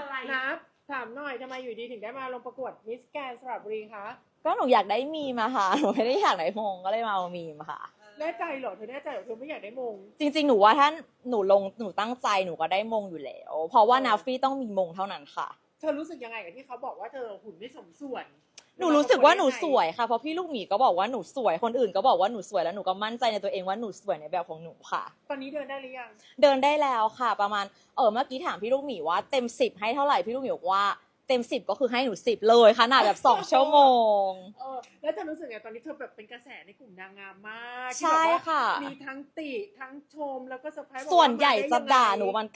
อะไรนับถามหน่อยทำไมอยู่ดีถึงได้มาลงประกวดมิสแกนสระบุรีคะก็หนูอยากได้มีมาค่ะ หนูไม่ได้อยากได้มงก็เลยมาเอามีมาค่ะ แน่ใจเหรอเธอแน่ใจเหรอเธอไม่อยากได้มง จริง ๆ หนูว่าถ้าหนูลงหนูตั้งใจหนูก็ได้มงอยู่แล้ว เพราะว่าเออนาฟี่ต้องมีมงเท่านั้นค่ะ เธอรู้สึกยังไงกับที่เขาบอกว่าเธอหุ่นไม่สมส่วน หนูรู้สึกว่าหนูสวยค่ะเพราะพี่ลูกหมีก็บอกว่าหนูสวยคนอื่นก็บอกว่าหนูสวยแล้วหนูก็มั่นใจในตัวเองว่าหนูสวยในแบบของหนูค่ะ ตอนนี้เดินได้หรือยัง เดินได้แล้วค่ะ ประมาณเออเมื่อกี้ถามพี่ลูกหมีว่าเต็มสิบให้เท่าไหร่พี่ลูกหมีบอกว่าเต็มสิบก็คือให้หนูสิบเลยขนาดแบบสองชั่วโมง เออแล้วเธอรู้สึกไงตอนนี้เธอแบบเป็นกระแสในกลุ่มนางงามมากที่ใช่แบบว่าค่ะ มีทั้งติทั้งชมแล้วก็เซอร์ไพรส์บอกาส่วนใหญ่จะด่ามาไยังไงหนูมัน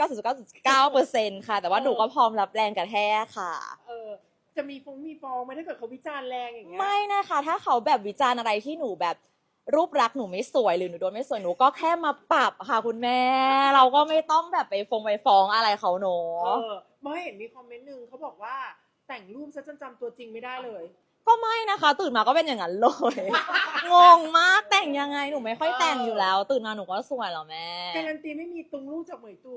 99.9เปอร์เซ็นต์ค่ะ แต่ว่าหนูก็พร้อมรับแรงกระแทกค่ะ เออ จะมีฟงมีฟองไหมถ้าเกิดเขาวิจารณ์แรงอย่างเงี้ยไม่นะคะ ถ้าเขาแบบวิจารณ์อะไรที่หนูแบบรูปลักษณ์หนูไม่สวยหรือหนูโดนไม่สวยหนูก็แค่มาปรับค่ะคุณแม่ เราก็ไม่ต้องแบบไปฟงไปฟ้องอะไรเขาเนอะเออเมื่อเห็นมีคอมเมนต์หนึ่งเขาบอกว่าแต่งรูปซะจนจำตัวจริงไม่ได้เลย ก็ไม่นะคะ ตื่นมาก็เป็นอย่างนั้นเลย งงมากแต่งยังไงหนูไม่ค่อยแต่งอยู่แล้ว ตื่นมาหนูก็สวยแล้วแม่ การันตีไม่มีตุงลูกจากเหมยตู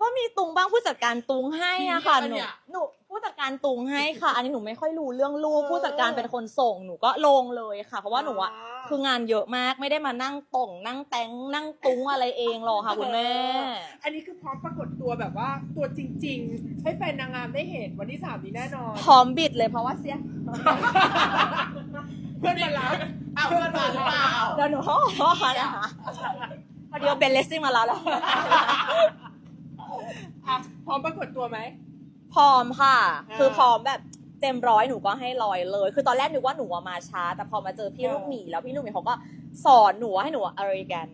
ก็มีตุงบ้างผู้จัดการตุงให้อะค่ะมีหนูอะไรเนี่ย หนูผู้ จัดการตุงให้ค่ะ อันนี้หนูไม่ค่อยรู้เรื่องลูกผู้จัดการเป็นคนส่งหนูก็ลงเลยค่ะ เพราะว่าหนูอะคืองานเยอะมากไม่ได้มานั่งต่งนั่งแตงนั่งตุงอะไรเองหรอกค่ะคุณแม่อันนี้คือพร้อมปรากฏตัวแบบว่าตัวจริง ๆ ให้แฟนนางงามได้เห็นวันที่สามนี้แน่นอนพร้อมบิดเลยเพราะว่าเสียเพื่อนมารับอ้าวเพื่อนมาหรือเปล่าเดี๋ยวหนูพ่อนะคะพอดีว่าเบนเลสซิ่งมาแล้วแล้วอะพร้อมปรากฏตัวไหม พร้อมค่ะอ่าคือพร้อมแบบเต็มร้อยหนูก็ให้ร้อยเลย คือตอนแรกนึกว่าหนูอะมาช้า แต่พอมาเจอพี่อ่าลูกหมีแล้วพี่ลูกหมีเขาก็สอนหนูว่าให้หนูอะไรกัน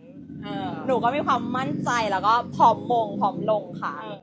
เออหนูก็มีความมั่นใจแล้วก็พร้อมมงพร้อมลงค่ะเออ